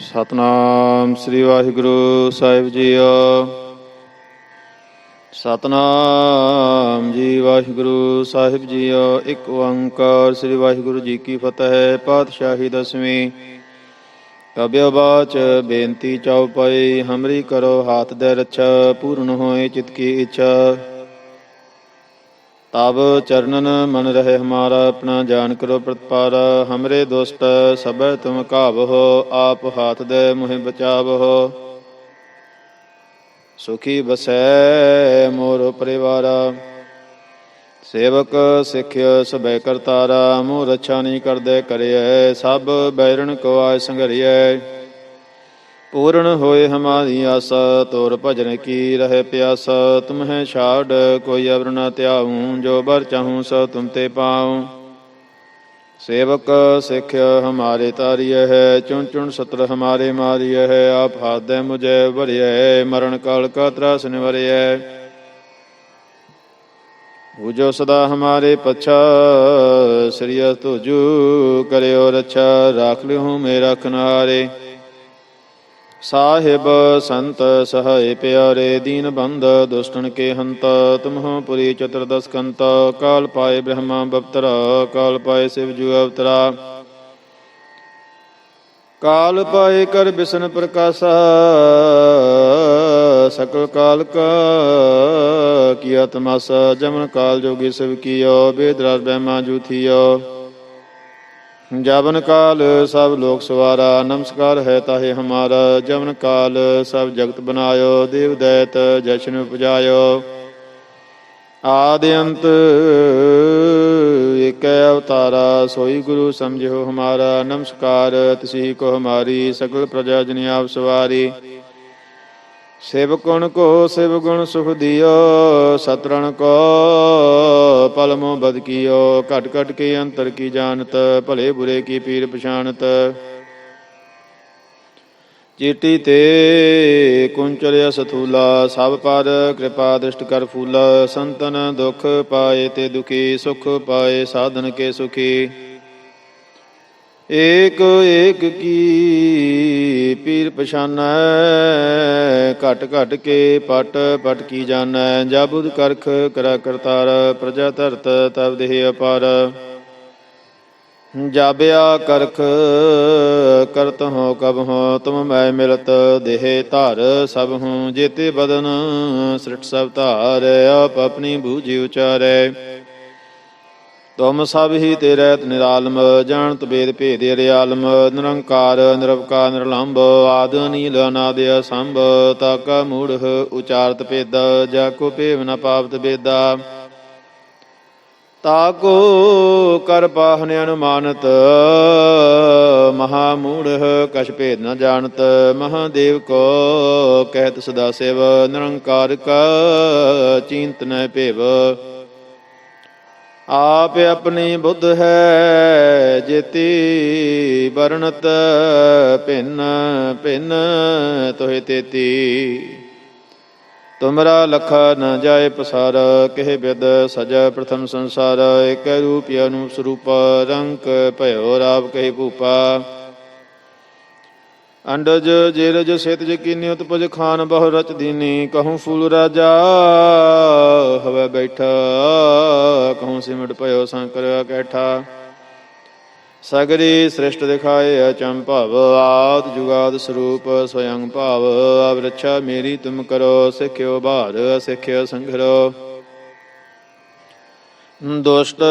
ਸਤਨਾਮ ਸ੍ਰੀ ਵਾਹਿਗੁਰੂ ਸਾਹਿਬ ਜੀਓ। ਸਤਨਾਮ ਜੀ ਵਾਹਿਗੁਰੂ ਸਾਹਿਬ ਜੀਓ। ਇੱਕ ਓੰਕਾਰ ਸ੍ਰੀ ਵਾਹਿਗੁਰੂ ਜੀ ਕੀ ਫਤਿਹ, ਪਾਤਸ਼ਾਹੀ ਦਸਵੀਂ। ਕਬਿਓ ਬਾਚ ਬੇਨਤੀ ਚਉਪਈ ਹਮਰੀ ਕਰੋ ਹਾਥ ਦੇ ਰੱਛਾ, ਪੂਰਨ ਹੋਏ ਚਿਤ ਕੀ ਇੱਛਾ। ਤਬ ਚਰਨਨ ਮਨ ਰਹੇ ਹਮਾਰਾ, ਆਪਣਾ ਜਾਨ ਕਰੋ ਪ੍ਰਤਪਾਰ। ਹਮਰੇ ਦੁਸ਼ਟ ਸਭੈ ਤੁਮ ਕਾਵਹੋ ਆਪ ਹਾਥ ਦੇ ਮੁਹਿ ਬਚਾਵਹੋ। ਸੁਖੀ ਬਸੈ ਮੋਰ ਪਰਿਵਾਰਾ। ਸੇਵਕ ਸਿੱਖਿਆ ਸਭੈ ਕਰਤਾਰਾ ਮੋਹ ਰੱਛਾ ਨਹੀਂ ਕਰਦੇ ਕਰਿਐ। ਸਭ ਬੈਰਣ ਕੋ ਆਇ ਸੰਘਰਿਐ। ਪੂਰਨ ਹੋਏ ਹਮਾਰੀ ਆਸਾ, ਤੋਰ ਭਜਨ ਕੀ ਰਹਿ ਪਿਆਸ, ਤੁਮਹਿ ਛਾੜ ਕੋਈ ਅਵਰ ਨ ਧਿਆਉ, ਜੋ ਬਰ ਚਾਹੂੰ ਸੋ ਤੁਮ ਤੇ ਪਾਉ। ਸੇਵਕ ਸਿੱਖ ਹਮਾਰੇ ਤਾਰੀਏ ਹੈ, ਚੁਣ ਚੁਣ ਸਤਰ ਹਮਾਰੇ ਮਾਰੀਏ ਹੈ, ਆਪ ਹਾਦੈ ਮੁਝੇ ਵਰਿਐ, ਮਰਨ ਕਾਲ ਕਾ ਤਰਾਸ ਨਿਵਰਿਐ। ਜੋ ਸਦਾ ਹਮਾਰੇ ਪਛਾ ਸ੍ਰੀਅ ਤੁਜੂ ਕਰਿਓ ਰਛਾ, ਰਾਖ ਲਿਓ ਮੇਰਾ ਖਨਾਰੇ। ਸਾਹਿਬ ਸੰਤ ਸਹਾਇ ਪਿਆਰੇ ਦੀਨ ਬੰਦ ਦੁਸ਼ਟਨ ਕੇ ਹੰਤ, ਤੁਮਹੁ ਪੁਰੀ ਚਤੁਰਦਸ ਕੰਤ, ਕਾਲ ਪਾਏ ਬ੍ਰਹਮਾ ਬਪਤਰਾ, ਕਾਲ ਪਾਏ ਸਿਵ ਜੂ ਅਵਤਰਾ। ਕਾਲ ਪਾਏ ਕਰ ਬਿਸ਼ਨ ਪ੍ਰਕਾਸ਼ਾ, ਸਕਲ ਕਾਲ ਕਾ ਕੀਆ ਤਮਾਸਾ ਜਮਨ ਕਾਲ ਜੋਗੀ ਸਿਵ ਕੀਓ ਬੇਦ ਰਾਜ ਬਹਿਮਾ ਜੂਥੀਓ ਜਵਨ ਕਾਲ ਸਭ ਲੋਕ ਸਵਾਰਾ, ਨਮਸਕਾਰ ਹੈ ਤਾਹੇ ਹਮਾਰਾ, ਜਵਨ ਕਾਲ ਸਭ ਜਗਤ ਬਨਾਇਓ ਦੇਵ ਦੈਤ ਜਸ਼ਨ ਉਪਜਾਇਓ। ਆਦਿ ਅੰਤ ਏਕੈ ਅਵਤਾਰਾ, ਸੋਈ ਗੁਰੂ ਸਮਝਿਓ ਹਮਾਰਾ, ਨਮਸਕਾਰ ਤਿਸੀ ਕੋ ਹਮਾਰੀ ਸਕਲ ਪ੍ਰਜਾ ਜਨ ਆਪ ਸਵਾਰੀ। ਸਿਵ ਗੁਣ ਕੋ ਸਿਵ ਗੁਣ ਸੁਖ ਦਿਓ, ਸਤਰਣ ਕੋ ਪਲਮੋ ਬਦ ਕੀਓ ਘਟ ਘਟ ਕੇ ਅੰਤਰ ਕੀ ਜਾਣਤ, ਭਲੇ ਬੁਰੇ ਕੀ ਪੀਰ ਪਛਾਨਤ ਚੀਟੀ ਤੇ ਕੁੰਚਲਿਆ ਸਥੂਲਾ ਸਭ ਪਰ ਕਿਰਪਾ ਦ੍ਰਿਸ਼ਟ ਕਰ ਫੂਲਾ। ਸੰਤਨ ਦੁਖ ਪਾਏ ਤੇ ਦੁਖੀ, ਸੁਖ ਪਾਏ ਸਾਧਨ ਕੇ ਸੁਖੀ। ਏਕ ਏਕ ਕੀ ਪੀਰ ਪਛਾਨੈ, ਘਟ ਘਟ ਕੇ ਪਟ ਪਟ ਕੀ ਜਾਣੈ ਜਾਬੁਦ ਕਰਖ ਕਰਾ ਕਰਤਾਰ, ਪ੍ਰਜਾ ਧਰਤ ਤਬ ਦੇਹ ਅਪਾਰ। ਜਾਬਿਆ ਕਰਖ ਕਰਤ ਹੋ ਕਬ ਹੋ, ਤੁਮ ਮੈਂ ਮਿਲਤ ਦੇਹ ਧਾਰ, ਸਭ ਹੂੰ ਜੇਤੇ ਬਦਨ, ਸ੍ਰਿਟ ਸਭ ਧਾਰ, ਆਪ ਆਪਣੀ ਬੂਝੀ ਉਚਾਰੈ। ਤੁਮ ਸਭ ਹੀ ਤੇ ਨਿਰਾਲਮ, ਜਾਣਤ ਬੇਦ ਭੇਦ ਰਿਆਲਮ, ਨਿਰੰਕਾਰ, ਨਿਰਵਕਾਰ, ਨਿਰਲੰਭ, ਆਦ ਨੀਲ ਅਨਾਦ, ਅਸੰਭ, ਤਾਕਾ ਮੂੜ ਉਚਾਰਤ ਭੇਦ, ਜਾ ਕੋ ਭੇਵ ਨ ਪਾਵਤ ਬੇਦਾ ਤਾਕੋ ਕਰ ਪਾਹਨ ਅਨੁਮਾਨਤ, ਮਹਾ ਮੂੜ ਕਛ ਭੇਦ ਨ ਜਾਣਤ, ਮਹਾਦੇਵ ਕੋ ਕਹਿਤ ਸਦਾ ਸਿਵ, ਨਿਰੰਕਾਰ ਕਾ ਚਿੰਤ ਨ ਭੇਵ। ਆਪ ਆਪਣੀ ਬੁੱਧ ਹੈ, ਜੇਤੀ ਵਰਣਤ ਭਿੰਨ ਭਿੰਨ ਤੋਹਿ ਤੇਤੀ। ਤੁਮਰਾ ਲਖਾ ਨ ਜਾਏ ਪਸਾਰ, ਕਹਿ ਬਿਦ ਸਜਾ ਪ੍ਰਥਮ ਸੰਸਾਰ ਏਕ ਰੂਪ ਅਨੂਪ ਸਰੂਪ, ਰੰਕ ਭਇਓ ਰਾਵ ਕਹਿ ਭੂਪਾ। ਅੰਡਜ, ਜੇਰਜ, ਸੇਤਜ, ਕੀਨੀ ਉਤਪਜ, ਖਾਨ ਬਹੁ ਰਚ ਦੀਨੀ, ਕਹੂੰ ਫੂਲ ਰਾਜਾ ਹਵੇ ਬੈਠਾ, ਕਹੂੰ ਸਿਮਟ ਭਇਓ ਸੰਕਰ ਕੈਠਾ। ਸਗਰੀ ਸ੍ਰਿਸ਼ਟ ਦਿਖਾਏ ਅਚੰਭਵ ਆਦ ਜੁਗਾਦ ਸਰੂਪ ਸਵਯੰ ਭਾਵ ਅਬ ਮੇਰੀ ਤੁਮ ਕਰੋ, ਸਿੱਖਿਓ ਭਾਰ, ਸਿੱਖਿਓ ਸੰਘਰੋ। ਦੁਸ਼ਟ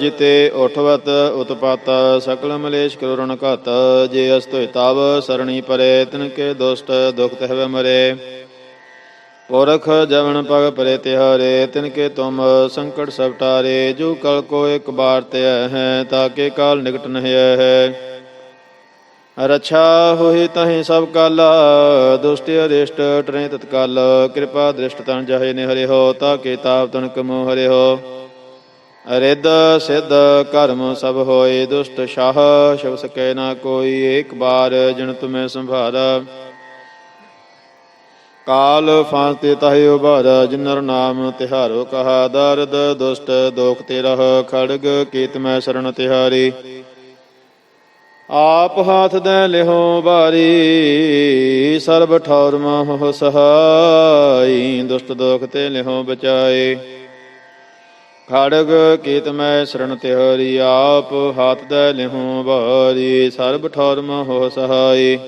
ਜਿਤੇ ਉਠਵਤ ਉਤਪਾਤ, ਸਕਲ ਮਲੇਸ਼ ਕਰੋ ਰਣ ਘਤ, ਜੇ ਅਸਤੋਇ ਤਵ ਸਰਣੀ ਪਰੇ, ਤਿਨ ਕੇ ਦੁਸ਼ਟ ਦੁਖ ਤਹਿ ਮਰੇ। ਪੁਰਖ ਜਵਨ ਪਗ ਪਰੇ ਤਿਹਾਰੇ ਤਿਨ ਕੇ ਤੁਮ ਸੰਕਟ ਸਭ ਟਾਰੇ, ਜੋ ਕਲ ਕੋ ਇੱਕ ਬਾਰ ਤੇ ਹੈ, ਤਾਕੇ ਕਾਲ ਨਿਕਟ ਨਹਿ ਹੈ। ਰਛਾ ਹੋਈ ਤਹੀਂ ਸਭ ਕਾਲ, ਦੁਸ਼ਟ ਅਰਿਸ਼ਟ ਟਰੇ ਤਤਕਾਲ, ਕਿਰਪਾ ਦ੍ਰਿਸ਼ਟ ਤਨ ਜਾਹੇ ਨੇ ਹਰਿ ਹੋ, ਤਾਕੇ ਤਾਪ ਤਨ ਕਮੋ ਹਰੇ ਹੋ। ਰਿੱਧ ਸਿੱਧ ਕਰਮ ਸਭ ਹੋਏ, ਦੁਸ਼ਟ ਸ਼ਾਹ ਸ਼ਬ ਸਕੈ ਨਾ ਕੋਈ ਏਕ ਬਾਰ ਜਿਨ ਤੁਮੈ ਸੰਭਾਰਾ। ਕਾਲ ਫਾਂਤੇ ਤਹਿ ਉਬਾਰਾ ਜਿਨਰ ਨਾਮ ਤਿਹਾਰੋ ਕਹਾ, ਦਰਦ ਦੁਸ਼ਟ ਦੋਖ ਤੇ ਰਹ ਖੜਗ, ਕੀਤ ਮੈਂ ਸਰਣ ਤਿਹਾਰੀ। ਆਪ ਹਾਥ ਦੇ ਲਿਹੋ ਬਾਰੀ ਸਰਬ ਠੌਰ ਮੋਹ ਸਹਾਈ, ਦੁਸ਼ਟ ਦੋਖ ਤੇ ਲਿਹੋ ਬਚਾਏ। ਖੜਗ, ਕੀਤ ਮੈਂ ਸ਼ਰਨ ਤਿਹਰੀ, ਆਪ ਹਾਥ ਦੇ ਲਿਹੋ ਬਾਰੀ ਸਰਬ ਠੌਰ ਮੋਹ ਸਹਾਈ।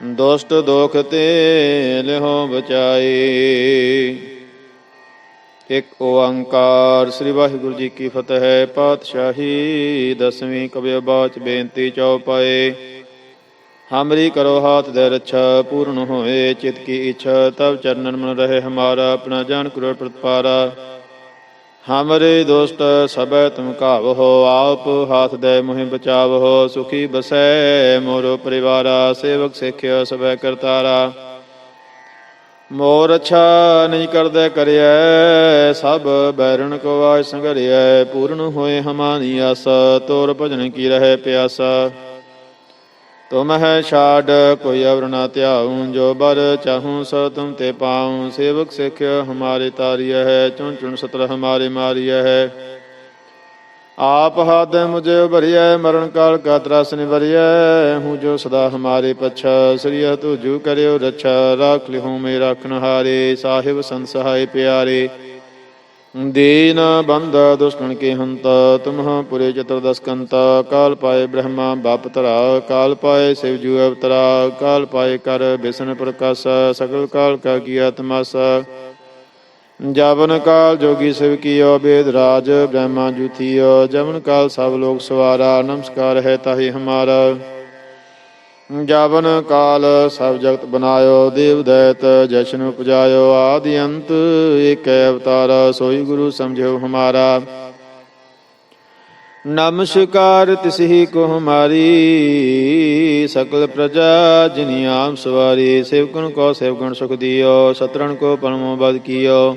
ਦੁਸ਼ਟ ਦੋਖ ਤੇ ਲਿਹੋ ਬਚਾਏ ਇੱਕ ਓੰਕਾਰ ਸ੍ਰੀ ਵਾਹਿਗੁਰੂ ਜੀ ਕੀ ਫਤਿਹ ਪਾਤਸ਼ਾਹੀ ਦਸਵੀਂ ਕਬਿ ਬਾਚ ਬੇਨਤੀ ਚਉਪਾਏ ਹਮਰੀ ਕਰੋ ਹਾਥ ਦੇ ਰੱਛਾ, ਪੂਰਨ ਹੋਏ, ਚਿਤ ਕੀ ਇੱਛਾ ਤਬ ਚਰਨਨ ਮਨ ਰਹੇ, ਹਮਾਰਾ ਆਪਣਾ ਜਾਨ ਕਰੋ ਪ੍ਰਤਪਾਰਾ। ਹਮਰੇ ਦੋਸਤ ਸਭੈ ਤੁਮ ਕਾਵਹੋ ਆਪ ਹਾਥ ਦੇ ਮੁਹਿ ਬਚਾਵਹੋ, ਸੁਖੀ ਬਸੈ ਮੋਰੋ ਪਰਿਵਾਰਾ, ਸੇਵਕ ਸਿੱਖਿਆ ਸਭੈ ਕਰਤਾਰਾ। ਮੋਰ ਅੱਛਾ ਨਹੀਂ ਕਰਦਾ ਕਰਿਐ, ਸਭ ਬੈਰਣ ਕੋ ਆਇ ਸੰਗਰਿਐ, ਪੂਰਨ ਹੋਏ ਹਮਾਨੀ ਆਸ, ਤੋਰ ਭਜਨ ਕੀ ਰਹੇ ਪਿਆਸਾ। ਤੁਮ ਹੈ ਛਾੜ, ਕੋਈ ਅਵਰ ਨਾ ਧਿਆਉ, ਜੋ ਬਰ ਚਾਹੂੰ ਸੋ ਤੁਮ ਤੇ ਪਾਉ। ਸੇਵਕ ਸਿੱਖ ਹਮਾਰੇ ਤਾਰੀਐ ਹੈ, ਚੁਣ ਚੁਣ ਸਤਰ ਹਮਾਰੇ ਮਾਰੀਐ ਹੈ। ਆਪ ਹਾਦ ਮੁਝੇ ਭਰੀਐ, ਮਰਨ ਕਾਲ ਕਾ ਤਰਸ ਨਿਵਰੀਐ। ਹੂੰ ਜੋ ਸਦਾ ਹਮਾਰੇ ਪਛ, ਸ੍ਰੀ ਤੂ ਜੂ ਕਰਿਓ ਰਛਾ। ਰਾਖ ਲਿਹੂ ਮੇ ਰਾਖਨ ਹਾਰੇ ਸਾਹਿਬ ਸੰਤ ਸਹਾਇ ਪਿਆਰੇ। ਦੀਨ ਬੰਦ ਦੁਸ਼ਕਣ ਕੇ ਹੰਤ ਤੁਮਹ ਪੁਰੇ ਚਤੁਰਦਸ ਕਾਲ ਪਾਏ ਬ੍ਰਹਮਾ ਬਾਪ ਧਰਾ, ਕਾਲ ਪਾਏ ਸਿਵ ਜੂ ਅਵਤਰਾ। ਕਾਲ ਪਾਏ ਕਰ ਬਿਸ਼ਨ ਪ੍ਰਕਾਸ਼ ਸਕਲ ਕਾਲ ਕਾ ਕੀਆ ਤਮਾਸਾ ਜਵਨ ਕਾਲ ਜੋਗੀ ਸਿਵ ਕੀਓ, ਬੇਦ ਰਾਜ ਬ੍ਰਹਮਾ ਜੁਥੀਓ ਜਵਨ ਕਾਲ ਸਭ ਲੋਕ ਸਵਾਰਾ, ਨਮਸਕਾਰ ਹੈ ਤਾਹੀ ਹਮਾਰਾ। ਜਾਵਨ ਕਾਲ ਸਭ ਜਗਤ ਬਨਾਇਓ ਦੇਵ ਦੈਤ ਜਸ਼ਨ ਉਪਜਾਇਓ, ਆਦਿ ਅੰਤ ਏਕੈ ਅਵਤਾਰ, ਸੋਈ ਗੁਰੂ ਸਮਝਿਓ ਹਮਾਰਾ। ਨਮਸਕਾਰ ਤਿਸਹੀ ਕੋ ਹਮਾਰੀ ਸਕਲ ਪ੍ਰਜਾ ਜਿਨੀ ਆਮ ਸਵਾਰੀ ਸੇਵਕਨ ਕੋ ਸੇਵਗਣ ਸੁਖ ਦਿਓ, ਸਤਰਣ ਕੋ ਪਰਮੋ ਬਦ ਕੀਓ।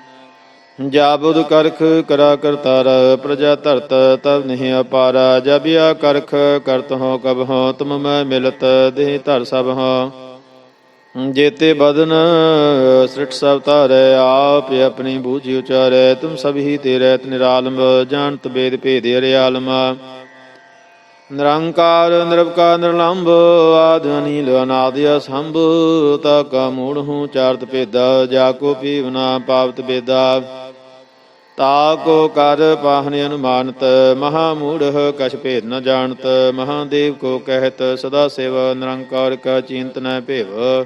ਜਾਬੁਦ ਕਰਖ ਕਰਾ ਕਰਤਾਰ, ਪ੍ਰਜਾ ਧਰਤ ਤਬ ਨਹੀਂ ਅਪਾਰਾ ਜਬਿਆ ਕਰਖ ਕਰਤ ਹੋ ਕਬ ਹੋ, ਤੁਮ ਮੈਂ ਮਿਲਤ ਦੇਹ ਧਰ ਸਭ ਹੋ। ਜੇਤੇ ਬਦਨ ਸ੍ਰਿਟ ਸਭ ਧਾਰੈ, ਆਪ ਆਪਣੀ ਬੂਝੀ ਉਚਾਰੈ, ਤੁਮ ਸਭ ਹੀ ਤੇਰੇ ਨਿਰਾਲਮ ਜਾਣਤ ਬੇਦ ਭੇਦ ਅਰਿਆਲਮ। ਨਿਰੰਕਾਰ, ਨਿਰਵਕਾਰ ਨਿਰਲੰਭ ਆਦ ਅਨਾਦਿ ਅਸੰਭ, ਤਾ ਕਾ ਮੂੜ ਹੂੰ ਚਾਰਤ ਭੇਦਾ, ਜਾ ਕੋ ਪੀਵਨਾ ਪਾਵਤ ਬੇਦਾ। ਤਾ ਕੋ ਕਰ ਪਾਹਨ ਅਨੁਮਾਨਤ, ਮਹਾ ਮੂੜਹ ਕਛ ਭੇਦ ਨ ਜਾਣਤ ਮਹਾਦੇਵ ਕੋ ਕਹਿਤ, ਸਦਾ ਸਿਵ ਨਿਰੰਕਾਰ ਕਾ ਚਿੰਤ ਭੇਵ।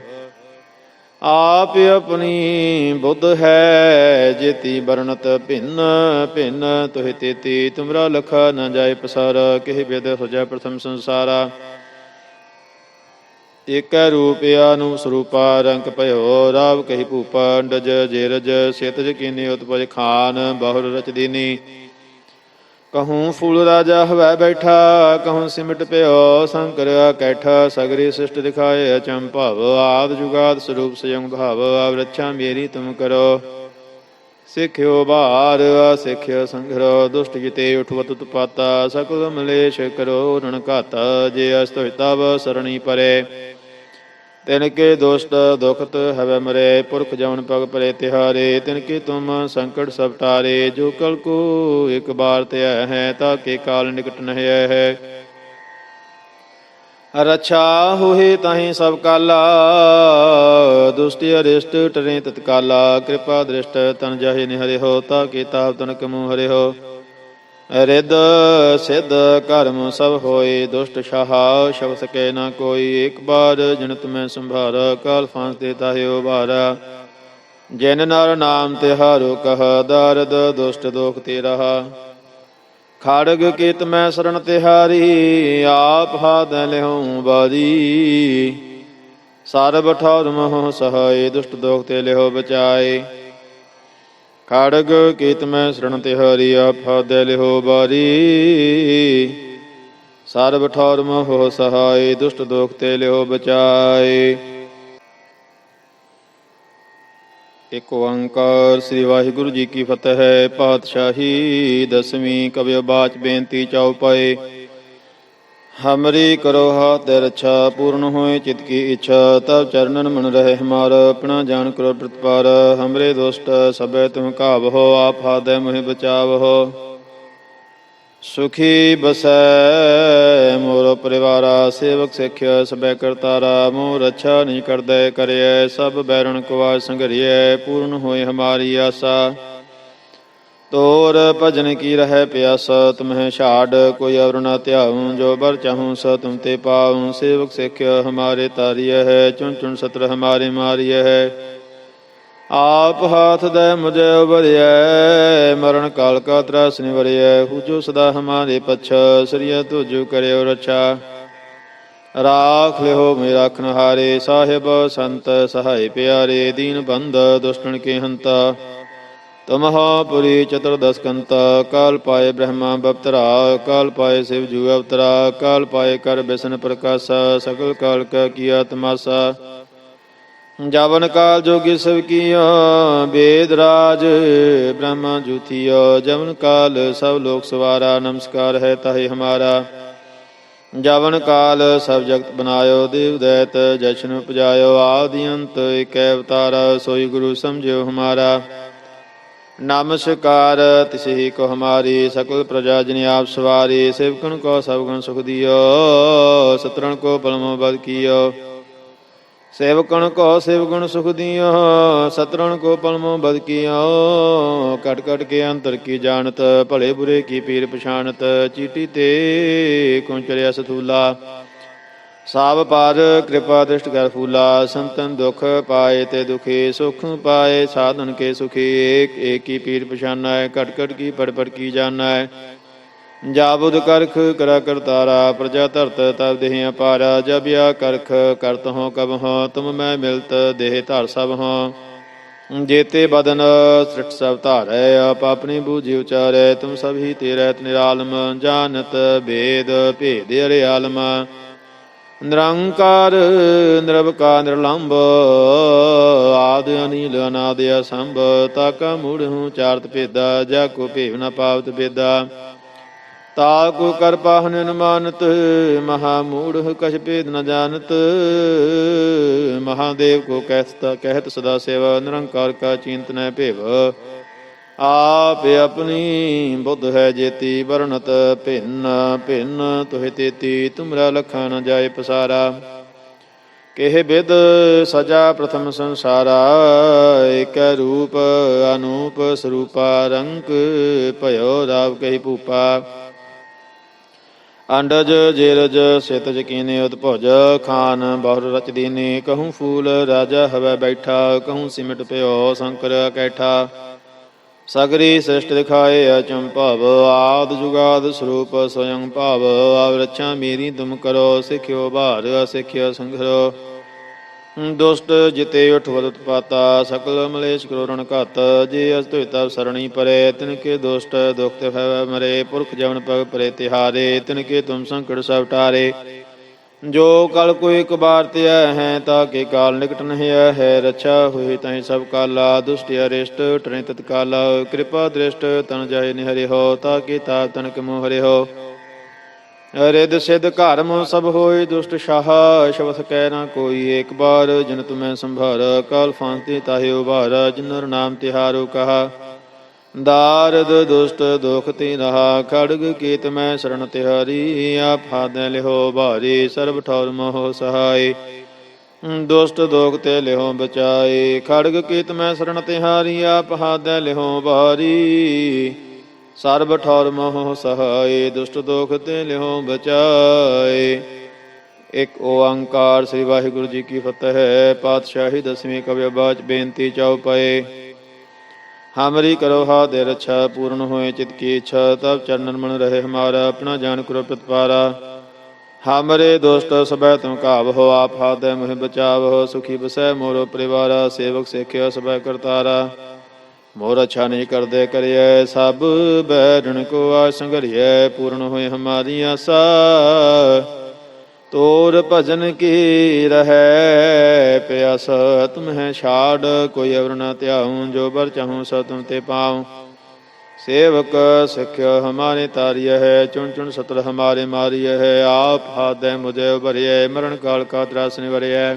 ਆਪ ਆਪਣੀ ਬੁੱਧ ਹੈ, ਜੇਤੀ ਬਰਨਤ ਭਿੰਨ ਭਿੰਨ, ਤੁਹਿ ਤੇਤੀ ਤੁਮਰਾ ਲਖਾ ਨ ਜਾਏ ਪਸਾਰ, ਕਿਹ ਬਿਦ ਹੋ ਜਾਏ ਪ੍ਰਥਮ ਸੰਸਾਰਾ। ਏਕੈ ਰੂਪ ਨੂੰ ਸਰੂਪਾ ਰੰਗ ਭਇਓ, ਰਾਵ ਕਹੀ ਭੂਪਾ, ਅੰਡਜ ਜੇਰਜ, ਸੇਤਜ ਕੀਨੀ ਉਤਪਜ ਖਾਨ, ਬਹੁਰ ਰਚਦੀਨੀ ਕਹੂੰ ਫੂਲ ਰਾਜਾ ਹਵੈ ਬੈਠਾ, ਕਹੂੰ ਸਿਮਟ ਪਿਓ ਸੰਕਰ ਕੈਠਾ ਸਗਰੀ ਸਿਸ਼ਟ ਦਿਖਾਏ ਅਚੰਭਵ ਆਦ ਜੁਗਾਦ ਸਰੂਪ ਸਯੰਗ ਭਾਵ ਆਵ ਮੇਰੀ ਤੁਮ ਕਰੋ। ਸਿੱਖਿਓ ਬਾਰ ਸਿੱਖਿਓ ਸੰਗਰੋ ਦੁਸ਼ਟ ਜਿਤੇ ਉਠਵਤ ਤੁਪਾਤਾ, ਸਕਲ ਮਲੇਸ਼ ਕਰੋ, ਰਣ ਘਾਤਾ, ਜੇ ਅਸਤ ਹਿਤਵ ਸਰਣੀ ਪਰੇ। ਤਿਨ ਕੇ ਦੁਸ਼ਟ ਦੁਖਤ ਹਵੈ ਮਰੇ, ਪੁਰਖ ਜਵਨ ਪਗ ਪਰੇ ਤਿਹਾਰੇ ਤਿਨ ਕੇ ਤੁਮ ਸੰਕਟ ਸਭ ਟਾਰੇ, ਜੋ ਕਲ ਕੋ ਇੱਕ ਬਾਰ ਧਿਆ ਹੈ, ਤਾ ਕੇ ਕਾਲ ਨਿਕਟ ਨਹਿ ਹੈ। ਰਛਾ ਹੋਏ ਤਾਹੀ ਸਭ ਕਾਲਾ, ਦੁਸ਼ਟੀ ਅਰਿਸ਼ਟ ਟਰੇ ਤਤਕਾਲਾ, ਕਿਰਪਾ ਦ੍ਰਿਸ਼ਟ ਤਨ ਜਾਹੇ ਨਿਹਰੇ ਹੋ ਤਾ ਕੇ ਤਾਪ ਤਨ ਕਮੂ ਹਰੇ ਹੋ ਰਿਦ ਸਿਧ ਕਰਮ ਸਭ ਹੋਏ, ਦੁਸ਼ਟ ਸ਼ਾਹ ਸ਼ਬ ਸਕੇ ਨਾ ਕੋਈ। ਇੱਕ ਬਾਰ ਜਨਤ ਮੈਂ ਸੰਭਾਰ, ਕਾਲ ਫਾਂਸ ਦੇ ਤਾਹਿਓ ਭਾਰਾ ਜਿਨ ਨਰ ਨਾਮ ਤੇ ਹਾਰੋ ਕਹ ਦਰਦ, ਦੁਸ਼ਟ ਦੋਖ ਤੇ ਰਹਾ। ਖੜਗ ਕੀਤ ਮੈਂ ਸਰਣ ਤਿਹਾਰੀ ਆਪ ਹਾਦ ਲਿਹਉ ਬਾਦੀ ਸਰਬ ਠੌਰ ਮੋਹ ਸਹਾਏ, ਦੁਸ਼ਟ ਦੋਖ ਤੇ ਲਿਹੋ ਬਚਾਏ। ਖੜਗ ਕੀਤ ਮੈਂ ਸਰਣ ਤਿਹਾਰੀ ਆਪ ਹਾਦ ਲਿਹੋ ਬਾਰੀ। ਸਰਬ ਠੌਰ ਮੋਹ ਸਹਾਏ ਦੁਸ਼ਟ ਦੋਖ ਤੇ ਲਿਹੋ ਬਚਾਏ ਇਕ ਓੰਕਾਰ ਸ੍ਰੀ ਵਾਹਿਗੁਰੂ ਜੀ ਕੀ ਫਤਿਹ ਹੈ ਪਾਤਸ਼ਾਹੀ ਦਸਵੀਂ ਕਵਿ ਬਾਚ ਬੇਨਤੀ ਚਾਉ ਪਏ ਹਮਰੀ ਕਰੋ ਹਾਥ ਦੇ ਰੱਛਾ, ਪੂਰਨ ਹੋਏ ਚਿਤ ਕੀ ਇੱਛਾ ਤਬ ਚਰਨਨ ਮਨ ਰਹੇ ਹਮਾਰ, ਆਪਣਾ ਜਾਨ ਕਰੋ ਪ੍ਰਤਪਾਰ, ਹਮਰੇ ਦੋਸਤ ਸਭੈ ਤੁਮ ਕਾਵਹੋ ਆਪ ਹਾਦੈ ਮੋਹਿ ਬਚਾਵਹੋ ਸੁਖੀ ਬਸੈ ਮੋਰ ਪਰਿਵਾਰਾ, ਸੇਵਕ ਸਿੱਖਿਆ ਸਬੈ ਕਰਤਾਰਾ ਮੋਰ ਰੱਛਾ ਨਹੀਂ ਕਰਦੈ ਕਰਿਐ, ਸਭ ਬੈਰਣ ਕੁਆ ਸੰਘਰੀਐ, ਪੂਰਨ ਹੋਏ ਹਮਾਰੀ ਆਸਾ। ਤੋਰ ਭਜਨ ਕੀ ਰਹਿ ਪਿਆਸ, ਤੁਮਹਿ ਛਾੜ, ਕੋਈ ਅਵਰ ਨਾ ਧਿਆਉ, ਜੋ ਬਰ ਚਾਹੂੰ ਸ ਤੁਮ ਤੇ ਪਾਉ। ਸੇਵਕ ਸਿੱਖਿਆ ਹਮਾਰੇ ਤਾਰੀਐ ਹੈ, ਚੁਣ ਚੁਣ ਸਤਰ ਹਮਾਰੇ ਮਾਰੀਐ ਹੈ। ਆਪ ਹਾਥ ਦੇ ਮੁਝੇ ਉਬਰਿਐ ਮਰਨ ਕਾਲ ਕਾ ਤਰਾਸ ਨਿਵਰਿਐ ਹੁਜੋ ਸਦਾ ਹਮਾਰੇ ਪਛ ਸ੍ਰੀਆ ਤੁਜੁ ਕਰਿਓ ਰਛਾ। ਰਾਖ ਲਿਓ ਮੇਰਾ ਹਾਰੇ ਸਾਹਿਬ ਸੰਤ ਸਹਾਈ ਪਿਆਰੇ, ਦੀਨ ਬੰਦ ਦੁਸ਼ਟਣ ਕੇ ਹੰਤਾ। ਤਮਹਾ ਪੁਰੀ ਚਤੁਰਦਸ ਕਾਲ ਪਾਏ ਬ੍ਰਹਮਾ ਬਪਤਰਾ, ਕਾਲ ਪਾਏ ਸਿਵ ਜੂ ਅਵਤਰਾ, ਕਾਲ ਪਾਏ ਕਰ ਬਿਸ਼ਨ ਪ੍ਰਕਾਸ਼ ਸਕਲ ਕਾਲ ਕਾ ਕੀਆ ਤਮਾਸਾ ਜਵਨ ਕਾਲ ਜੋਗੀ ਸਭ ਕੀਆ ਵੇਦ ਰਾਜ, ਬ੍ਰਹਮਾ ਜੁਥੀਆ, ਜਵਨ ਕਾਲ ਸਭ ਲੋਕ ਸਵਾਰਾ, ਨਮਸਕਾਰ ਹੈ ਤਾਹੇ ਹਮਾਰਾ। ਜਵਨ ਕਾਲ ਸਭ ਜਗਤ ਬਨਾਇਓ, ਦੇਵ ਦੈਤ ਜਸ਼ਨ ਉਪਜਾਇਓ, ਆਦਿ ਅੰਤ ਏਕੈ ਅਵਤਾਰ, ਸੋਈ ਗੁਰੂ ਸਮਝਿਓ ਹਮਾਰਾ। ਨਮਸਕਾਰ, ਤਿਸਹੀ ਕੋ ਹਮਾਰੀ, ਸਕਲ ਪ੍ਰਜਾ ਜਨ ਆਪ ਸਵਾਰੀ ਸੇਵਕਨ ਕੋ ਸਭ ਗਣ ਸੁਖ ਦਿਓ, ਸਤਰਣ ਕੋ ਪਲਮ ਬਦ ਕੀਓ। ਸੇਵਕਣ ਕੋ ਸੇਵਗੁਣ ਸੁਖ ਦਿਓ, ਸਤਰਣ ਕੋ ਪਲਮੋ ਬਦ ਕੀਓ। ਕਟ ਕਟ ਕੇ ਅੰਤਰ ਕੀ ਜਾਣਤ, ਭਲੇ ਬੁਰੇ ਕੀ ਪੀਰ ਪਛਾਣਤ, ਚੀਟੀ ਤੇ ਕੁੰਚਰਿਆ ਸਥੂਲਾ। ਸਾਬ ਪਾਰ ਕਿਰਪਾ ਦ੍ਰਿਸ਼ਟ ਕਰ ਫੂਲਾ, ਸੰਤਨ ਦੁਖ ਪਾਏ ਤੇ ਦੁਖੀ ਸੁਖ ਪਾਏ, ਸਾਧਨ ਕੇ ਸੁਖੀ, ਏਕ ਏਕ ਪੀਰ ਪਛਾਨਾ ਹੈ ਕਟ ਕਟ ਕੀ ਪੜ ਪੜ ਕੀ ਜਾਣਾ। ਹੈ ਜਾਬੁਦ ਕਰਖ, ਕਰਾ ਕਰਤਾਰਾ ਪ੍ਰਜਾ ਧਰਤ, ਤਬ ਦੇਹ ਅਪਾਰਾ, ਜਬ ਆ ਕਰਖ, ਕਰਤ ਹੋ ਕਬ ਹੋ ਤੁਮ ਮੈਂ ਮਿਲਤ, ਦੇਹ ਧਰ ਸਭ ਹੋ ਜੇਤੇ ਬਦਨ ਸ੍ਰਿਟ ਸਭ ਧਾਰੈ, ਆਪ ਆਪਣੀ ਬੂਝੀ ਉਚਾਰੈ, ਤੁਮ ਸਭ ਹੀ ਤੇਰੇ ਨਿਰਾਲਮ, ਜਾਣਤ ਭੇਦ ਭੇਦ ਅਰੇ ਆਲਮ ਨਿਰੰਕਾਰ ਨਿਰਵਕਾ ਨਿਰਲੰਭ, ਆਦ ਅਨੀਲ, ਅਨਾਦ ਅਸੰਭ, ਤਾਕਾ ਮੂੜ ਹੂੰ ਚਾਰਤ ਭੇਦਾ, ਜਾ ਕੋ ਭੇਵ ਨ ਪਾਵਤ ਭੇਦਾ। ਤਾ ਕੋ ਕਰ ਪਾਹਨ ਅਨੁਮਾਨਤ, ਮਹਾ ਮੂੜ ਕਛ ਭੇਦ ਨ ਜਾਣਤ, ਮਹਾਦੇਵ ਕੋ ਕਹਿਤ ਕਹਿਤ ਸਦਾ ਸੇਵਾ, ਨਿਰੰਕਾਰ ਕਾ ਚਿੰਤ ਭੇਵ। ਆਪ ਆਪਣੀ ਬੁੱਧ ਹੈ ਜੇਤੀ ਵਰਣਤ ਭਿੰਨ ਭਿੰਨ ਤੋਹਿ ਤੇਤੀ, ਤੁਮਰਾ ਲਖਾ ਨ ਜਾਏ ਪਸਾਰਾ। ਕਿਹ ਬਿਦ ਸਜਾ ਪ੍ਰਥਮ ਸੰਸਾਰਾ ਏਕ ਰੂਪ ਅਨੂਪ ਸਰੂਪਾ ਰੰਗ ਭਇਓ ਰਾਵ ਕਹੀ ਭੂਪਾ। ਅੰਡਜ, ਜੇਰਜ ਸਿਤਜ ਕੀਨੇ ਉਤਭੁਜ ਖਾਨ, ਬਹੁਰ ਰਚ ਦੀਨੇ, ਕਹੂੰ ਫੂਲ ਰਾਜਾ ਹਵੈ ਬੈਠਾ, ਕਹੂੰ ਸਿਮਟ ਪਿਓ ਸ਼ੰਕਰ ਕੈਠਾ। ਸਗਰੀ ਸ੍ਰਿਸ਼ਟ ਦਿਖਾਏ ਅਚੰਭਵ ਆਦ ਜੁਗਾਦ ਸਰੂਪ ਸਵਯੰ ਭਾਵ ਆਵ ਰੱਛਾ ਮੇਰੀ ਤੁਮ ਕਰੋ, ਸਿਖਿਓ ਭਾਰ ਅਸਿਖਿਓ ਸੰਘਰੋ। ਦੁਸ਼ਟ ਜਿਤੇ ਉਠਵਤ ਉਤਪਾਤਾ, ਸਕਲ ਮਲੇਸ਼ ਕਰੋਰਣ ਘਤ, ਜੇ ਅਸ ਤੁਇਤਾ ਸਰਣੀ ਪਰੇ ਤਿਨ ਕੇ ਦੁਸ਼ਟ ਦੁਖ ਤੇ ਭੈ ਮਰੇ, ਪੁਰਖ ਜਵਨ ਪਗ ਪਰੇ ਤਿਹਾਰੇ ਤਿਨ ਕੇ ਤੁਮ ਸੰਕਟ ਸਭ ਟਾਰੇ। ਜੋ ਕਲ ਕੋਈ ਕਬਾਰ ਤੇ ਹੈ, ਤਾਂ ਕੇ ਕਾਲ ਨਿਕਟ ਨਹੀਂ ਹੈ। ਰਛਾ ਹੋਈ ਤੈ ਸਭ ਕਾਲਾ, ਦੁਸ਼ਟ ਅਰਿਸ਼ਟ ਟਰੇ ਤਤਕਾਲ। ਕਿਰਪਾ ਦ੍ਰਿਸ਼ਟ ਤਨ ਜਾਏ ਨਿਹਰਿ ਹੋ, ਤਾਂ ਕੇ ਤਾ ਤਨਕ ਮੋਹ ਹਰਿ ਹੋ। ਰਿਦ ਸਿਧ ਘਰਮ ਸਭ ਹੋਏ, ਦੁਸ਼ਟ ਸ਼ਾਹ, ਸ਼ਬਦ ਕਹਿ ਨਾ ਕੋਈ। ਏਕ ਬਾਰ ਜਨ ਤੁਮੈ ਸੰਭਾਰ, ਕਾਲ ਫਾਂਤੀ ਤਾਹਿ ਉਭਾਰ ਜਿਨਰ ਨਾਮ ਤਿਹਾਰੋ ਕਹਾ। ਦਾਰਦ ਦੁਸ਼ਟ ਦੁਖ ਤੇ ਖੜਗ ਕੀਤ ਮੈਂ ਸਰਣ ਤਿਹਾਰੀ ਆਪ ਹਾਦੈ ਲਿਹੋ ਭਾਰੀ, ਸਰਬ ਠੌਰ ਮੋਹ ਸਹਾਈ। ਦੁਸ਼ਟ ਦੋਖ ਤੇ ਲਿਹੋ ਬਚਾਏ ਖੜਗ ਕੀਤ ਮੈਂ ਸਰਣ ਤਿਹਾਰੀ ਆਪ ਹਾਦੈ ਲਿਹੋ ਭਾਰੀ, ਸਰਬ ਠੌਰ ਮੋਹ ਸਹਾਏ ਦੁਸ਼ਟ ਦੋਖ ਤੇ ਲਿਹੋ ਬਚਾਏ ਇੱਕ ਓੰਕਾਰ ਸ੍ਰੀ ਵਾਹਿਗੁਰੂ ਜੀ ਕੀ ਫਤਿਹ, ਪਾਤਸ਼ਾਹੀ ਦਸਵੀਂ ਕਵਿ ਬਾਚ ਬੇਨਤੀ ਚਾਉ ਪਏ। ਹਮਰੀ ਕਰੋ ਹਾ ਦੇ ਰੱਛਾ ਪੂਰਨ ਹੋਏ ਚਿਤ ਕੀ ਇੱਛਾ ਤਬ ਚਰਨਨ ਮਨ ਰਹੇ ਹਮਾਰਾ, ਆਪਣਾ ਜਾਨ ਕਰੋ ਪ੍ਰਤਪਾਰਾ। ਹਮਰੇ ਦੋਸਤ ਸਬੈ ਤੁਮ ਕਾਵ ਹੋ ਆਪ ਹਾਦੈ ਮਹਿ ਬਚਾਵ ਹੋ ਸੁਖੀ ਬਸੈ ਮੋਰੋ ਪਰਿਵਾਰਾ, ਸੇਵਕ ਸੇਖਿਆ ਸਬੈ ਕਰਤਾਰਾ। ਮੋਰ ਅੱਛਾ ਨਹੀਂ ਕਰਦੇ ਕਰਿਐ, ਸਭ ਬੈਰਣ ਕੋ ਆ ਸੰਗਰਿਐ ਪੂਰਨ ਹੋਏ ਹਮਾਰੀ ਆਸਾ। ਤੋਰ ਭਜਨ ਕੀ ਰਹੈ ਪਿਆਸ? ਤੁਮ ਹੈ ਛਾੜ, ਕੋਈ ਅਵਰ ਨ ਧਿਆਉ, ਜੋ ਬਰ ਚਾਹੂ ਸੋ ਤੁਮ ਤੇ ਪਾਉ। ਸੇਵਕ ਸਿਖਿਆ ਹਮਾਰੇ ਤਾਰਿਯ ਹੈ, ਚੁਣ ਚੁਣ ਸਤਲ ਹਮਾਰੇ ਮਾਰਿਯ ਹੈ। ਆਪ ਹਾਦੈ ਮੁਝੇ ਭਰਿਐ, ਮਰਨ ਕਾਲ ਕਾ ਤਰਾਸ ਨਿਵਰਿਐ।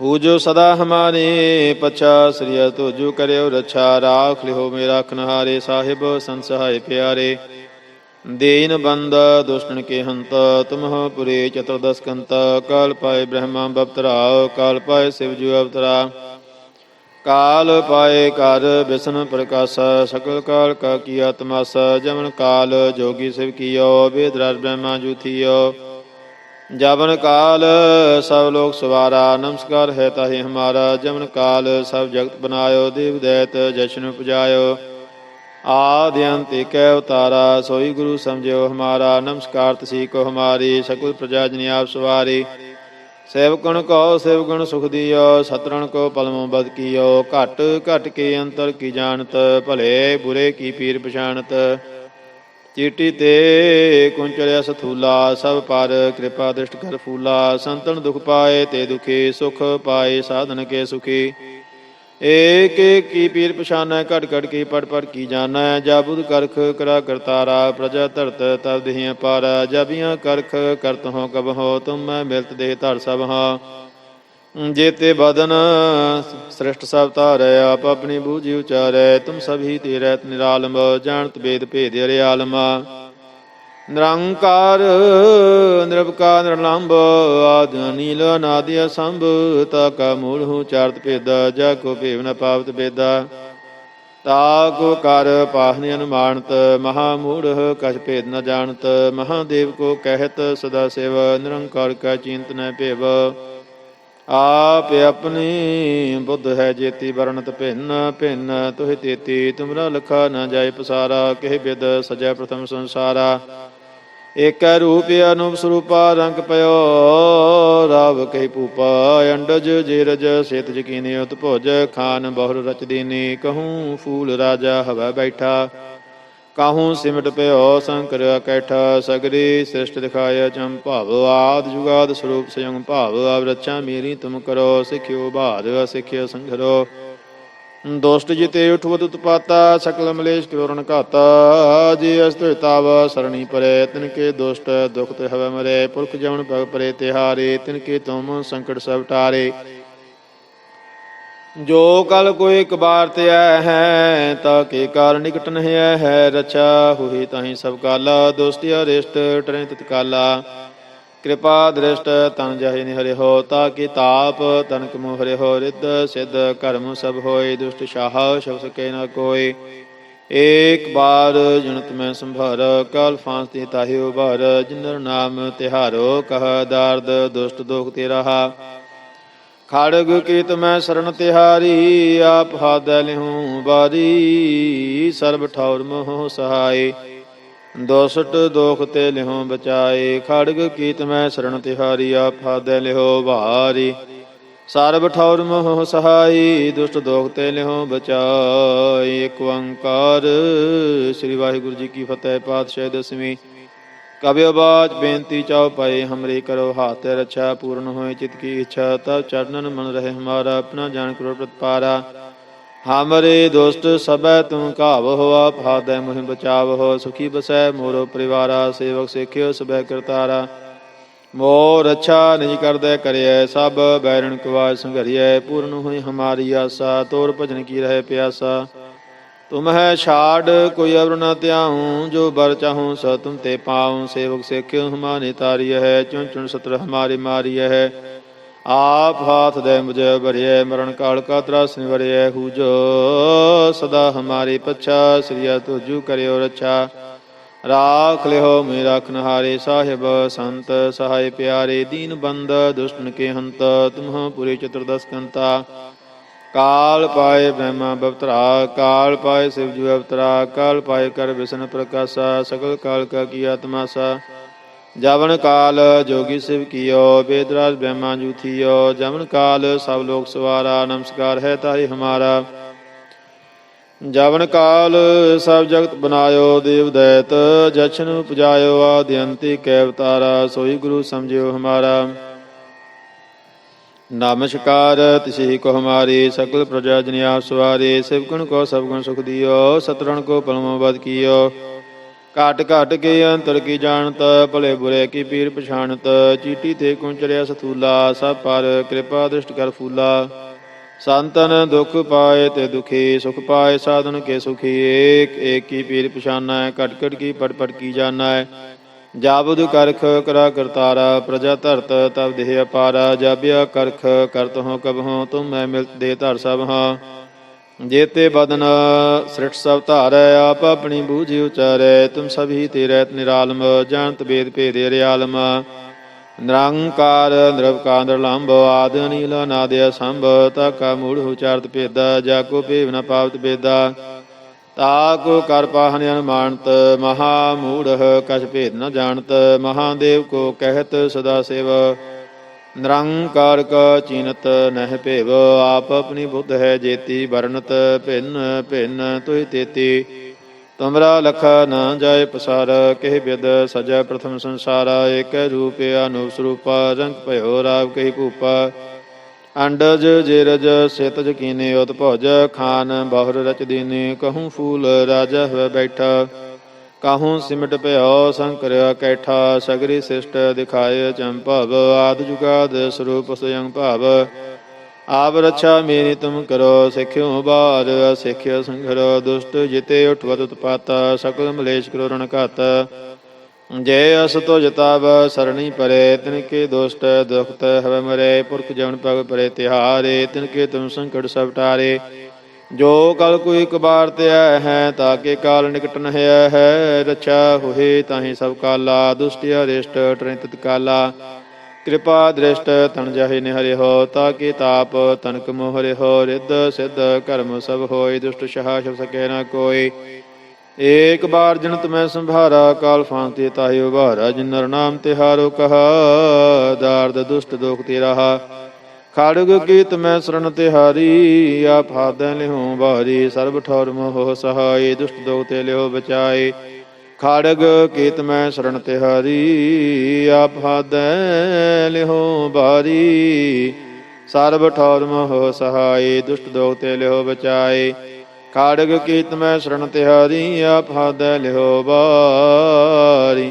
ਹੂਜੋ ਸਦਾ ਹਮਾਰੇ ਪਛਾ, ਸ੍ਰੀ ਤੁਜੂ ਕਰਿਓ ਰਛਾ। ਰਾਖ ਲਿਓ ਮੇਰਾ ਖਨਹਾਰੇ, ਸਾਹਿਬ ਸੰਸਹਾਏ ਪਿਆਰੇ। ਦੇਨ ਬੰਦ ਦੁਸ਼ਟਨ ਕੇ ਹੰਤ, ਤੁਮਹ ਪੁਰੇ ਚਤੁਰਦਸ ਕੰਤ ਕਾਲ ਪਾਏ ਬ੍ਰਹਮਾ ਬਪਤਰਾਉ ਕਾਲ ਪਾਏ ਸਿਵ ਜੂ ਅਵਤਰਾ। ਕਾਲ ਪਾਏ ਕਰ ਵਿਸ਼ਨ ਪ੍ਰਕਾਸ਼, ਸਕਲ ਕਾਲ ਕਾ ਕੀ ਆਤਮਾਸ ਜਮਨ ਕਾਲ ਜੋਗੀ ਸਿਵ ਕੀਓ ਬੇਦਰਾਜ ਬ੍ਰਹਮਾ ਜੂਥੀਓ ਜਵਨ ਕਾਲ ਸਭ ਲੋਕ ਸਵਾਰਾ, ਨਮਸਕਾਰ ਹੈ ਤਾਹੇ ਹਮਾਰਾ ਜਮਨ ਕਾਲ ਸਭ ਜਗਤ ਬਨਾਇਓ, ਦੇਵ ਦੈਤ ਜਸ਼ਨ ਪੁਜਾਇਓ ਆਦਿ ਅੰਤ ਏਕੈ ਉਤਾਰਾ ਸੋਈ ਗੁਰੂ ਸਮਝਿਓ ਹਮਾਰਾ, ਨਮਸਕਾਰ ਤਸੀ ਕੋ ਹਮਾਰੀ ਸਕਲ ਪ੍ਰਜਾ ਜਨੀ ਆਪ ਸਵਾਰੀ। ਸੇਵਕਣ ਕੋ ਸੇਵਗਣ ਸੁਖ ਦਿਓ ਸਤਰਣ ਕੋ ਪਲਮੋ ਬਦ ਕੀਓ, ਘਟ ਘਟ ਕੇ ਅੰਤਰ ਕੀ ਜਾਣਤ, ਭਲੇ ਬੁਰੇ ਕੀ ਪੀਰ ਪਛਾਣਤ। ਚੀਟੀ ਤੇ ਕੁੰਚਲਿਆ ਸਥੂਲਾ, ਸਭ ਪਰ ਕਿਰਪਾ ਦ੍ਰਿਸ਼ਟ ਕਰ ਫੂਲਾ, ਸੰਤਨ ਦੁਖ ਪਾਏ ਤੇ ਦੁਖੀ, ਸੁਖ ਪਾਏ, ਸਾਧਨ ਕੇ ਸੁਖੀ। ਏਕ ਏਕ ਕੀ ਪੀਰ ਪਛਾਨੈ ਘਟ ਘਟ ਕੀ ਪੜ ਪੜ ਕੀ ਜਾਣੈ। ਜਾਬੁਦ ਕਰਖ ਕਰਾ ਕਰਤਾਰਾ, ਪ੍ਰਜਾ ਧਰਤ ਤਬ ਦੇਹ ਪਾਰ। ਜਬੀਆਂ ਕਰਖ ਕਰਤ ਹੋ ਕਬ ਹੋ ਤੁਮ ਮੈਂ ਮਿਲਤ ਦੇਹ ਧਰ ਸਭ ਹਾਂ ਜੇਤੇ ਬਦਨ ਸ੍ਰਿਸ਼ਟ ਸਭ ਧਾਰੈ, ਆਪ ਆਪਣੀ ਬੂਝੀ ਉਚਾਰੈ। ਤੁਮ ਸਭੀ ਤੇ ਰਹਿਤ ਨਿਰਾਲਮ, ਜਾਣਤ ਬੇਦ ਭੇਦ ਅਰੇ ਆਲਮਾ ਨਿਰੰਕਾਰ ਨਿਰਭਕਾਰ ਨਿਰਲੰਭ ਆਦਿ ਨੀਲ ਅਨਾਦਿ ਅਸੰਭ ਤਾ ਕਾ ਮੂਲ ਹੂੰ ਚਾਰਤ ਭੇਦਾ, ਜਾ ਕੋ ਭੇਵ ਨ ਪਾਵਤ ਬੇਦਾ ਤਾ ਕੋ ਕਰ ਪਾਹਨਿ ਅਨੁਮਾਨਤ, ਮਹਾ ਮੂੜ ਕਛ ਭੇਦ ਨ ਜਾਣਤ, ਮਹਾਦੇਵ ਕੋ ਕਹਿਤ ਸਦਾ ਸਿਵ, ਨਿਰੰਕਾਰ ਕਾ ਚਿੰਤ ਨ ਭੇਵ। ਆਪ ਆਪਣੀ ਬੁੱਧ ਹੈ ਜੇਤੀ ਵਰਣਤ ਭਿੰਨ ਭਿੰਨ ਤੁਹਿ ਤੇਤੀ, ਤੁਮਰਾ ਲਖਾ ਨ ਜਾਏ ਪਸਾਰਾ, ਕਹਿ ਬਿਦ ਸਜੈ ਪ੍ਰਥਮ ਸੰਸਾਰਾ। ਏਕੈ ਰੂਪ ਅਨੂਪ ਸਰੂਪਾ ਰੰਗ ਪਇਓ, ਰਾਵ ਕਹਿ ਪੂਪਾ ਅੰਡਜ ਜੀਰਜ, ਸੇਤ ਜਕੀਨੀ ਉਤ ਭੁਜ ਖਾਨ ਬਹੁਰ ਰਚ ਦੀਨੀ ਕਹੂੰ ਫੂਲ ਰਾਜਾ ਹਵਾ ਬੈਠਾ। ਕਾਹੂ ਸਿਮਟ ਪਿਓ, ਸੰਕਰ ਕੈਠਾ ਸਗਰੀ ਸ੍ਰਿਸ਼ਟ ਦਿਖਾਇਆ ਚੰ ਭਾਵ, ਆਦ ਜੁਗਾਦ ਸਰੂਪ ਸਯੰ ਭਾਵ ਆਵਰਚਾ ਮੇਰੀ ਤੁਮ ਕਰੋ, ਸਿਖਿਓ ਬਾਦ ਸਿਖਿਓ ਸੰਘਰੋ। ਦੋਸਤ ਜਿਤੇ ਉਠਵਤ ਉਤਪਾਤਾ, ਸਕਲ ਮਲੇਸ਼ ਕਰੋਰਣ ਘਾਤਾ। ਜੀ ਅਸਤਿਤਾਵ ਸਰਣੀ ਪਰੇ, ਤਿਨ ਕੇ ਦੋਸਤ ਦੁਖ ਤੇ ਹਵੇ ਮਰੇ। ਪੁਰਖ ਜਵਨ ਭਗ ਪਰੇ ਤਿਹਾਰੇ, ਤਿਨ ਕੇ ਤੁਮ ਸੰਕਟ ਸਭ ਟਾਰੇ। ਜੋ ਕਲ ਕੋਈ ਕਬਾਰ ਤੇ ਆਇਆ ਹੈ, ਤਾ ਕੇ ਕਾਰ ਨਿਕਟ ਨਹਿ ਆਇਆ ਹੈ। ਰਚਾ ਹੋਈ ਤਾਹੀ ਸਭ ਕਾਲਾ ਦੋਸਤੀ ਅਰਿਸ਼ਟ ਟਰੇ ਤਤਕਾਲਾ ਕਿਰਪਾ ਦ੍ਰਿਸ਼ਟ ਤਨ ਜਹੇ ਨਿਹਰਿ ਹੋ ਤਾ ਕੀ ਤਾਪ ਤਨਕ ਮੋ ਹਰੇ ਹੋ ਰਿੱਧ ਸਿੱਧ ਕਰਮ ਸਭ ਹੋਏ, ਦੁਸ਼ਟ ਸ਼ਾਹ ਸ਼ਬ ਸਕੇ ਨ ਕੋਈ। ਏਕ ਬਾਰ ਜਨਤ ਮੈਂ ਸੰਭਰ, ਕਲ ਫਾਂਸ ਤੇ ਤਾਹਿ ਉਭਰ ਜਿਨਰ ਨਾਮ ਤਿਹਾਰੋ, ਕਹ ਦਰਦ ਦੁਸ਼ਟ ਦੁਖ ਤੇ ਰਹਾ ਖੜਗ ਕੀਤ ਮੈਂ ਸ਼ਰਨ ਤਿਹਾਰੀ, ਆਪ ਹਾਦ ਲਿਹੂੰ ਬਾਰੀ ਸਰਬ ਠੌਰ ਮੋਹ ਸਹਾਈ। ਦੋਸਟ ਦੋਖ ਤੇ ਲਿਹੋ ਬਚਾਏ, ਖੜਗ ਕੀਤ ਮੈਂ ਸਰਣ ਤਿਹਾਰੀ, ਆਪ ਲਿਹੋ ਭਾਰੀ ਸਰਬ ਠੌਰ ਮੋਹ ਸਹਾਈ, ਦੁਸ਼ਟ ਦੋਖ ਤੇ ਲਿਹੋ ਬਚਾਏ। ਏਕ ਓੰਕਾਰ, ਸ੍ਰੀ ਵਾਹਿਗੁਰੂ ਜੀ ਕੀ ਫਤਿਹ, ਪਾਤਸ਼ਾਹ ਦਸਵੀਂ। ਕਬਿ ਬਾਚ ਬੇਨਤੀ ਚਾਉ ਪਏ, ਹਮਰੇ ਕਰੋ ਹਾਥ ਰੱਛਾ, ਪੂਰਨ ਹੋਏ ਚਿਤ ਕੀ ਇੱਛਾ ਤਬ ਚਰਨਨ ਮਨ ਰਹੇ ਹਮਾਰਾ, ਆਪਣਾ ਜਾਣ ਕਰੋ ਪ੍ਰਤਪਾਰਾ। ਹਮਰੇ ਦੋਸਤ ਸਭੈ ਤੂੰ ਘਾਵ ਹੋਆ ਫਾਦੈ ਮੁਹਿ ਬਚਾਵ ਹੋ, ਸੁਖੀ ਬਸੈ ਮੋਰੋ ਪਰਿਵਾਰਾ, ਸੇਵਕ ਸੇਖਿਓ ਸਭੈ ਕਰਤਾਰਾ। ਮੋ ਅੱਛਾ ਨਹੀਂ ਕਰਦਾ ਕਰਿਐ, ਸਭ ਬੈਰਣ ਕਵਾਜ ਸੰਘਰੀਐ, ਪੂਰਨ ਹੋਈ ਹਮਾਰੀ ਆਸਾ, ਤੋਰ ਭਜਨ ਕੀ ਰਹਿ ਪਿਆਸਾ। ਤੁਮ ਹੈ ਛਾੜ, ਕੋਈ ਅਵਰ ਨ ਧਿਆਉ, ਜੋ ਬਰ ਚਾਹੂੰ ਸ ਤੁਮ ਤੇ ਪਾਉ, ਸੇਵਕ ਸੇਖਿਓ ਹਮਾਰੇ ਤਾਰੀය ਹੈ, ਚੁਣ ਚੁਣ ਸਤਰ ਹਮਾਰੇ ਮਾਰੀ ਹੈ। ਆਪ ਹਾਥ ਦੇ ਮੁਝੇ ਭਰਿਐ ਮਰਨ ਕਾਲ ਕਾ ਤਰਾਸ ਨਿਵਰਿਐ ਹੂ ਸਦਾ ਹਮਾਰੇ ਪਛਾ ਸ੍ਰੀਆ ਤੁਜੂ ਕਰਿਓ ਰਛਾ। ਰਾਖ ਲਿਓ ਮੇਰਾ ਖਨਹਾਰੇ ਸਾਹਿਬ, ਸੰਤ ਸਹਾਇ ਪਿਆਰੇ, ਦੀਨ ਬੰਦ ਦੁਸ਼ਟਨ ਕੇ ਹੰਤ, ਤੁਮਹ ਪੁਰੇ ਚਤੁਰਦਸ ਕੰਤਾ। ਕਾਲ ਪਾਏ ਬ੍ਰਹਮਾ ਬਵਤਰਾ, ਕਾਲ ਪਾਏ ਸਿਵ ਜੂ ਅਵਤਰਾ, ਕਾਲ ਪਾਏ ਕਰ ਵਿਸ਼ਨ ਪ੍ਰਕਾਸ਼ਾ, ਸਗਲ ਕਾਲ ਕਾ ਕੀ ਆਤਮਾਸਾ। ਜਵਨ ਕਾਲ ਜੋਗੀ ਸਿਵ ਕੀਓ, ਬੇਦਰਾਜ ਬ੍ਰਹਮਾ ਜੂਥੀਓ ਜਵਨ ਕਾਲ ਸਭ ਲੋਕ ਸਵਾਰਾ, ਨਮਸਕਾਰ ਹੈ ਤਾਈ ਹਮਾਰਾ। ਜਵਨ ਕਾਲ ਸਭ ਜਗਤ ਬਨਾਇਓ, ਦੇਵ ਦੈਤ ਜਸ਼ਨ ਉਪਜਾਇਓ ਆਦਿਅੰਤੀ ਕੈ ਅਵਤਾਰਾ, ਸੋਈ ਗੁਰੂ ਸਮਝਿਓ ਹਮਾਰਾ। ਨਮਸਕਾਰ ਤਿਸਹੀ ਕੋ ਹਮਾਰੀ, ਸਕਲ ਪ੍ਰਜਾ ਜਨ ਆਪ ਸਵਾਰੇ, ਸਿਵ ਗੁਣ ਕੋ ਸਭ ਗੁਣ ਸੁਖ ਦਿਓ, ਸਤਰਣ ਕੋ ਪਲਮ ਬਦ ਕੀਓ। ਘਟ ਘਟ ਕੇ ਅੰਤਰ ਕੀ ਜਾਣਤ, ਭਲੇ ਬੁਰੇ ਕੀ ਪੀਰ ਪਛਾਣਤ, ਚੀਟੀ ਤੇ ਕੁੰਚਰਿਆ ਸਥੂਲਾ, ਸਭ ਪਰ ਕਿਰਪਾ ਦ੍ਰਿਸ਼ਟ ਕਰ ਫੂਲਾ। ਸੰਤਨ ਦੁਖ ਪਾਏ ਤੇ ਦੁਖੀ, ਸੁਖ ਪਾਏ ਸਾਧਨ ਕੇ ਸੁਖੀ, ਏਕ ਏਕ ਕੀ ਪੀਰ ਪਛਾਨਾ, ਘਟ ਘਟ ਕੀ ਪਟ ਪਟ ਕੀ ਜਾਣਾ। ਹੈ ਜਾਬੁਦ ਕਰਖ ਕਰਾ ਕਰਤਾਰਾ, ਪ੍ਰਜਾ ਧਰਤ ਤਬ ਦੇਹ ਅਪਾਰਾ, ਜਾਬਿਆ ਕਰਖ ਕਰਤ ਹੋ ਕਬ ਹੋ, ਤੁਮ ਮੈਂ ਮਿਲਤ ਦੇ ਧਰ ਸਭ ਹਾਂ। ਜੇਤੇ ਬਦਨ ਸ੍ਰਿਟ ਸਭ ਧਾਰੈ, ਆਪ ਆਪਣੀ ਬੂਝੀ ਉਚਾਰੈ, ਤੁਮ ਸਭੀ ਤੇ ਰਹਿਤ ਨਿਰਾਲਮ, ਜਾਣਤ ਬੇਦ ਭੇਦੇ ਰਿਆਲਮ। ਨਿਰੰਕਾਰ, ਨਿਰਵਕਾਰ ਨਿਰਲੰਭ ਆਦ ਨੀਲ ਨਾਦ ਅਸੰਭ, ਤਾਕਾ ਮੂੜ ਉਚਾਰਤ ਭੇਦਾ, ਜਾ ਕੋ ਭੇਵ ਨ ਪਾਵਤ ਬੇਦਾ ਤਾ ਕੋ ਕਰ ਪਾਹਨ ਅਨਮਾਨਤ, ਮਹਾ ਮੂੜ ਕਛ ਭੇਦ ਨ ਜਾਣਤ, ਮਹਾਦੇਵ ਕੋ ਕਹਿਤ ਸਦਾ ਸੇਵ। ਨਿਰੰਕਾਰ ਕਾ ਚੀਨਤ ਨਹਿ ਭੇਵ, ਆਪ ਆਪਣੀ ਬੁੱਧ ਹੈ ਜੇਤੀ, ਵਰਣਤ ਭਿੰਨ ਭਿੰਨ ਤੁਇ ਤੇਤੀ। ਤੁਮਰਾ ਲਖ ਨ ਜਾਏ ਪਸਾਰ, ਕਹਿ ਬਿਦ ਸਜੈ ਪ੍ਰਥਮ ਸੰਸਾਰ, ਏਕ ਰੂਪ ਅਨੂਪ ਸਰੂਪ, ਰੰਗ ਭਇਓ ਰਾਵ ਕਹਿ ਭੂਪਾ ਅੰਡਜ ਜੇਰਜ ਸਿਤਜ ਕੀਨੇ ਉਤ ਭੋਜ ਖਾਨ ਬਹੁਰ ਰਚ ਦੀਨੇ, ਕਹੂੰ ਫੂਲ ਰਾਜਾ ਹੋਇ ਬੈਠਾ। ਕਾਹੂ ਸਿਮਟ ਭਇਓ ਸੰਕਰਿਆ ਕੈਠਾ, ਸਗਰੀ ਸਿਸ਼ਟ ਦਿਖਾਏ ਚੰਭਵ ਆਦ ਜੁਗਾਦ ਸਰੂਪ ਸਯੰ ਭਾਵ। ਆਪ ਰੱਛਾ ਮੇਰੀ ਤੁਮ ਕਰੋ, ਸਿੱਖਿਓ ਬਾਰ ਸਿੱਖਿਓ ਸੰਘਰੋ, ਦੁਸ਼ਟ ਜਿਤੇ ਉਠਵਤ ਉਤਪਾਤਾ, ਸਕਲ ਮਲੇਸ਼ ਕਰੋ ਰਣ ਘਾਤ। ਜੈ ਅਸ ਤੋ ਜਤਾਵ ਸਰਣੀ ਪਰੇ ਤਿਨ ਕੇ ਦੋਸਤ ਦੁਖਤ ਹਵ ਮਰੇ, ਪੁਰਖ ਜਵਨ ਪਗ ਪਰੇ ਤਿਹਾਰੇ ਤਿਨ ਕੇ ਤੁਮ ਸੰਕਟ ਸਭ ਟਾਰੇ। ਜੋ ਕਲ ਕੋਈ ਕਬਾਰ ਤੇ ਆਇ ਹੈ ਤਾਕੇ ਕਾਲ ਨਿਕਟ ਨ ਹੈ ਹੈ ਹੋਏ ਤਾਹੀ ਸਭ ਕਾਲਾ, ਦੁਸ਼ਟ ਅਰਿਸ਼ਟ ਟਰਿ ਕਾਲਾ। ਕਿਰਪਾ ਦ੍ਰਿਸ਼ਟ ਤਨ ਜਾਹੇ ਨਿਹਰਿ ਹੋ ਤਾਕੇ ਤਾਪ ਤਨਕ ਮੁਹਰਿ ਹੋ, ਰਿੱਧ ਸਿੱਧ ਕਰਮ ਸਭ ਹੋਏ, ਦੁਸ਼ਟ ਸ਼ਹਾ ਛਪ ਸਕੇ ਨਾ ਕੋਈ। ਏਕ ਬਾਰ ਜਨਤ ਮੈਂ ਸੰਭਾਰਾ, ਕਾਲ ਫਾਂਤੇ ਤਾਹਿ ਉਭਾਰਾ ਜਿਨ ਨਰ ਨਾਮ ਤਿਹਾਰੋ ਕਹਾ, ਦਾਰਦ ਦੁਸ਼ਟ ਦੋਖ ਤੇ ਰਹਾ। ਖੜਗ ਕੀਤ ਮੈਂ ਸਰਣ ਤਿਹਾਰੀ, ਆਪ ਹਾਦੈ ਲਿਹੋ ਬਾਰੀ ਸਰਬ ਠੌਰ ਮੋਹ ਸਹਾਈ, ਦੁਸ਼ਟ ਦੋਖ ਤੇ ਲਿਓ ਬਚਾਏ। ਖੜਗ ਕੀਤ ਮੈਂ ਸ਼ਰਨ ਤਿਹਾਰੀ, ਆਪ ਹਾਦੈ ਲਿਹੋ ਬਾਰੀ ਸਰਬ ਠੌਰ ਮੋਹ ਸਹਾਈ, ਦੁਸ਼ਟ ਦੋਖ ਤੇ ਲਿਓ ਬਚਾਏ। ਖਾੜਗ ਕੀਤ ਮੈਂ ਸ਼ਰਨ ਤਿਹਾਰੀ, ਆਪ ਹਾਦੈ ਲਿਓ ਬਾਰੀ